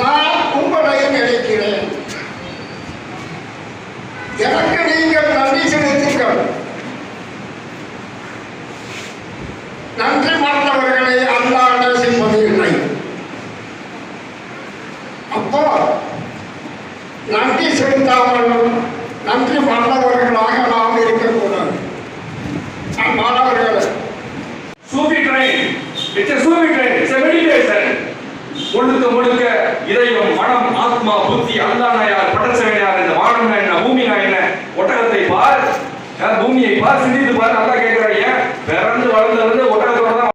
நான் உங்களை நினைக்கிறேன் எனக்கு நீங்கள் நன்றி செலுத்துங்கள். நன்றி மற்றவர்களை அல்லாட செய்வது இல்லை. அப்போ நன்றி செலுத்தாமல் நன்றி மறந்தவர்களாக நாம் இருக்கக்கூடாது. மாணவர்கள் சூப்பி ட்ரெயின் இட்ஸ் சூப்பி ட்ரெயின் இட்ஸ் இறைவன் மனம் ஆத்மா புத்தி அல்லானா யார் படைச்சவன் யார் இந்த வானம் என்ன பூமி என்ன ஒட்டகத்தை பார் பூமியை பார் சிந்தித்து பார் நல்லா கேட்க